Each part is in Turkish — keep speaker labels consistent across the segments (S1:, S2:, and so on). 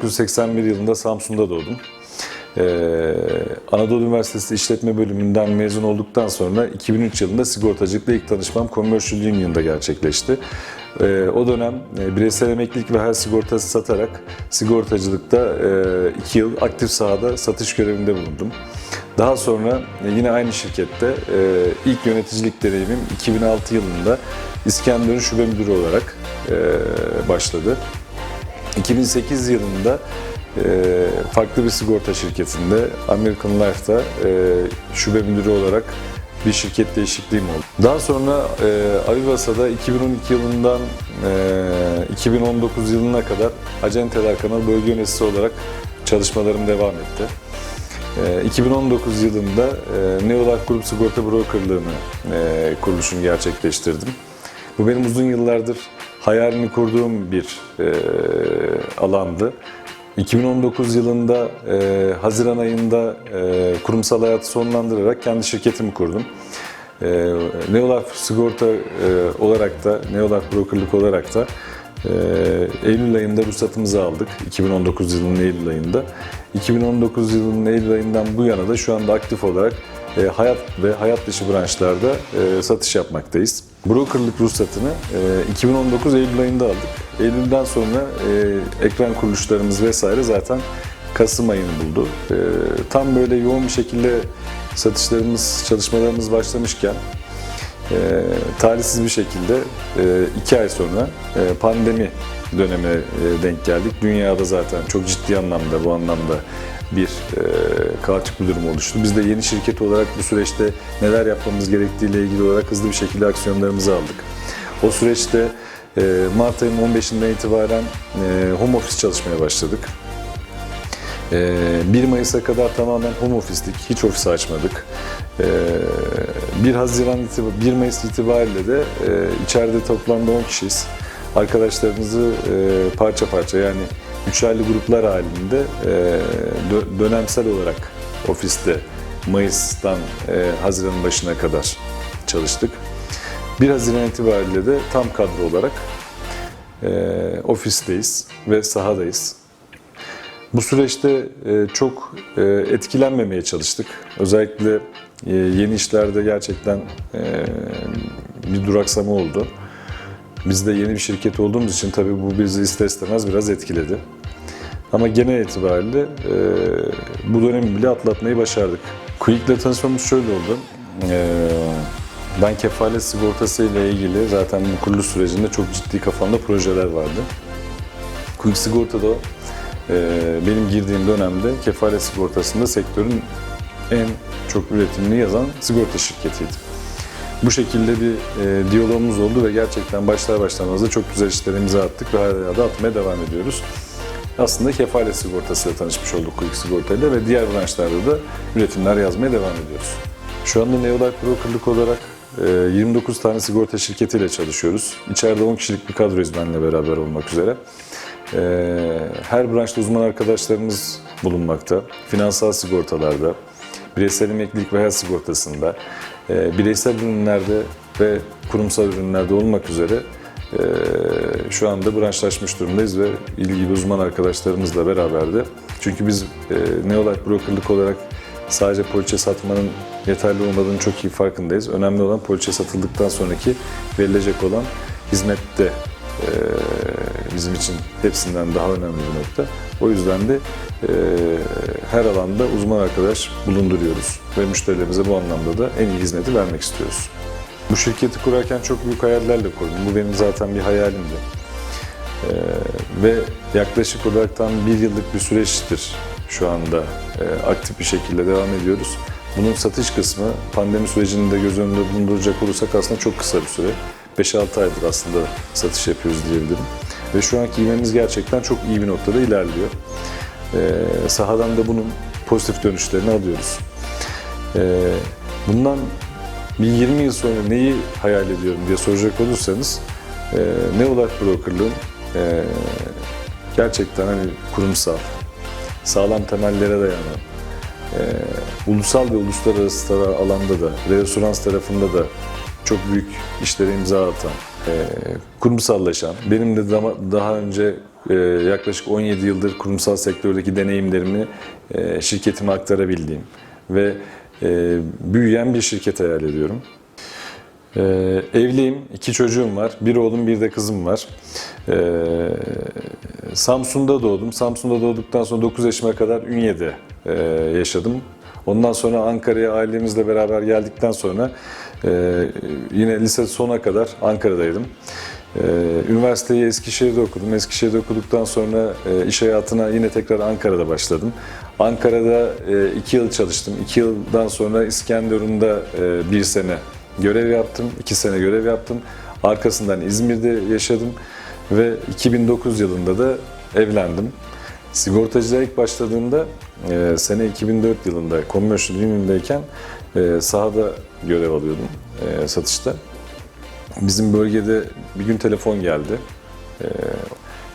S1: 1981 yılında Samsun'da doğdum. Ee, Anadolu Üniversitesi İşletme Bölümünden mezun olduktan sonra 2003 yılında sigortacılıkla ilk tanışmam Commercial Union'da gerçekleşti. Ee, o dönem e, bireysel emeklilik ve her sigortası satarak sigortacılıkta 2 yıl aktif sahada satış görevinde bulundum. Daha sonra e, yine aynı şirkette e, ilk yöneticilik deneyimim 2006 yılında İskenderun Şube Müdürü olarak e, başladı. 2008 yılında e, farklı bir sigorta şirketinde American Life'da e, şube müdürü olarak bir şirket değişikliğim oldu. Daha sonra e, Avivasa'da 2012 yılından e, 2019 yılına kadar Acenteler Kanalı Bölge Yöneticisi olarak çalışmalarım devam etti. E, 2019 yılında e, Neolife Grup Sigorta Brokerlığı'nı e, kuruluşunu gerçekleştirdim. Bu benim uzun yıllardır hayalini kurduğum bir e, alandı. 2019 yılında e, Haziran ayında e, kurumsal hayatı sonlandırarak kendi şirketimi kurdum. E, Neolife Sigorta e, olarak da, Neolife Brokerlık olarak da e, Eylül ayında ruhsatımızı aldık. 2019 yılının Eylül ayında. 2019 yılının Eylül ayından bu yana da şu anda aktif olarak e, hayat ve hayat dışı branşlarda e, satış yapmaktayız. Brokerlık ruhsatını e, 2019 Eylül ayında aldık. Eylül'den sonra e, ekran kuruluşlarımız vesaire zaten Kasım ayını buldu. E, tam böyle yoğun bir şekilde satışlarımız, çalışmalarımız başlamışken e, talihsiz bir şekilde e, iki ay sonra e, pandemi döneme e, denk geldik. Dünyada zaten çok ciddi anlamda bu anlamda bir e, kaotik bir durum oluştu. Biz de yeni şirket olarak bu süreçte neler yapmamız gerektiğiyle ilgili olarak hızlı bir şekilde aksiyonlarımızı aldık. O süreçte e, Mart ayının 15'inden itibaren e, home office çalışmaya başladık. E, 1 Mayıs'a kadar tamamen home office'lik, hiç ofis açmadık. E, 1 Haziran itibar- 1 Mayıs itibariyle de e, içeride toplamda 10 kişiyiz. Arkadaşlarımızı e, parça parça yani üçerli gruplar halinde e, dö- dönemsel olarak ofiste Mayıs'tan e, Haziran'ın başına kadar çalıştık. 1 Haziran itibariyle de tam kadro olarak e, ofisteyiz ve sahadayız. Bu süreçte e, çok e, etkilenmemeye çalıştık. Özellikle e, yeni işlerde gerçekten e, bir duraksama oldu. Biz de yeni bir şirket olduğumuz için tabii bu bizi ister istemez biraz etkiledi. Ama genel itibariyle e, bu dönemi bile atlatmayı başardık. Quick'le tanışmamız şöyle oldu. E, ben kefalet sigortası ile ilgili zaten bu kuruluş sürecinde çok ciddi kafamda projeler vardı. Quick Sigorta'da e, benim girdiğim dönemde kefalet sigortasında sektörün en çok üretimini yazan sigorta şirketiydi. Bu şekilde bir e, diyalogumuz oldu ve gerçekten başlar başlamaz da çok güzel işlere imza attık ve hala da atmaya devam ediyoruz. Aslında kefalet sigortasıyla tanışmış olduk Quick Sigorta'yla ve diğer branşlarda da üretimler yazmaya devam ediyoruz. Şu anda Neolife Brokerlık olarak e, 29 tane sigorta şirketiyle çalışıyoruz. İçeride 10 kişilik bir kadroyuz benimle beraber olmak üzere. E, Her branşta uzman arkadaşlarımız bulunmakta. Finansal sigortalarda, bireysel emeklilik ve hayat sigortasında, e, bireysel ürünlerde ve kurumsal ürünlerde olmak üzere e, şu anda branşlaşmış durumdayız ve ilgili uzman arkadaşlarımızla beraber de çünkü biz e, Neolife Brokerlık olarak sadece poliçe satmanın yeterli olmadığını çok iyi farkındayız. Önemli olan poliçe satıldıktan sonraki verilecek olan hizmette e, bizim için hepsinden daha önemli bir nokta. O yüzden de e, her alanda uzman arkadaş bulunduruyoruz ve müşterilerimize bu anlamda da en iyi hizmeti vermek istiyoruz. Bu şirketi kurarken çok büyük hayallerle kurdum. Bu benim zaten bir hayalimdi. Ee, ve yaklaşık olarak tam bir yıllık bir süreçtir şu anda e, aktif bir şekilde devam ediyoruz. Bunun satış kısmı pandemi sürecini de göz önünde bulunduracak olursak aslında çok kısa bir süre. 5-6 aydır aslında satış yapıyoruz diyebilirim. Ve şu anki ivmemiz gerçekten çok iyi bir noktada ilerliyor. Ee, sahadan da bunun pozitif dönüşlerini alıyoruz. Ee, bundan bir 20 yıl sonra neyi hayal ediyorum diye soracak olursanız e, Neolife Brokerlığın e, gerçekten hani kurumsal, sağlam temellere dayanan, e, ulusal ve uluslararası alanda da, referans tarafında da çok büyük işlere imza atan, e, kurumsallaşan, benim de daha önce e, yaklaşık 17 yıldır kurumsal sektördeki deneyimlerimi e, şirketime aktarabildiğim ve e, büyüyen bir şirket hayal ediyorum. Ee, evliyim, iki çocuğum var. Bir oğlum, bir de kızım var. Ee, Samsun'da doğdum. Samsun'da doğduktan sonra 9 yaşıma kadar Ünye'de e, yaşadım. Ondan sonra Ankara'ya ailemizle beraber geldikten sonra e, yine lise sona kadar Ankara'daydım. Ee, üniversiteyi Eskişehir'de okudum. Eskişehir'de okuduktan sonra e, iş hayatına yine tekrar Ankara'da başladım. Ankara'da e, iki yıl çalıştım. İki yıldan sonra İskenderun'da e, bir sene görev yaptım. iki sene görev yaptım. Arkasından İzmir'de yaşadım ve 2009 yılında da evlendim. Sigortacılığa ilk başladığımda e, sene 2004 yılında Commercial Union'dayken e, sahada görev alıyordum e, satışta. Bizim bölgede bir gün telefon geldi. E,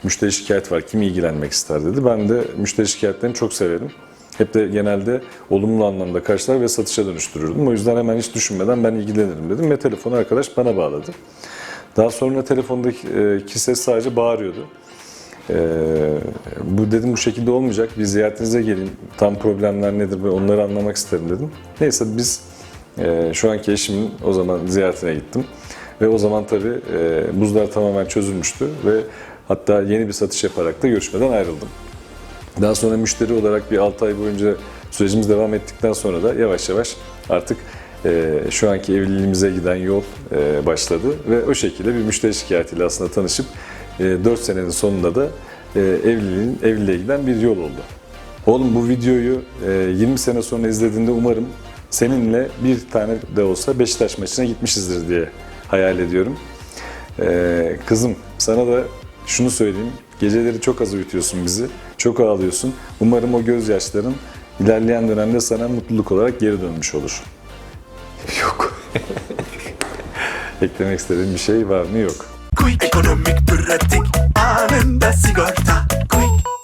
S1: müşteri şikayet var, kim ilgilenmek ister dedi. Ben de müşteri şikayetlerini çok severim. Hep de genelde olumlu anlamda karşılar ve satışa dönüştürürdüm. O yüzden hemen hiç düşünmeden ben ilgilenirim dedim ve telefonu arkadaş bana bağladı. Daha sonra telefondaki e, ses sadece bağırıyordu. Ee, bu dedim bu şekilde olmayacak. Bir ziyaretinize gelin. Tam problemler nedir ve onları anlamak isterim dedim. Neyse biz e, şu anki eşimin o zaman ziyaretine gittim. Ve o zaman tabii e, buzlar tamamen çözülmüştü ve hatta yeni bir satış yaparak da görüşmeden ayrıldım. Daha sonra müşteri olarak bir 6 ay boyunca sürecimiz devam ettikten sonra da yavaş yavaş artık e, şu anki evliliğimize giden yol e, başladı ve o şekilde bir müşteri şikayetiyle aslında tanışıp 4 senenin sonunda da e, evliliğin evliliğe giden bir yol oldu. Oğlum bu videoyu e, 20 sene sonra izlediğinde umarım seninle bir tane de olsa Beşiktaş maçına gitmişizdir diye hayal ediyorum. Kızım sana da şunu söyleyeyim. Geceleri çok az uyutuyorsun bizi. Çok ağlıyorsun. Umarım o gözyaşların ilerleyen dönemde sana mutluluk olarak geri dönmüş olur. Yok. Eklemek istediğin bir şey var mı? Yok.
S2: Quick. Ekonomik pratik. Anında sigorta. Quick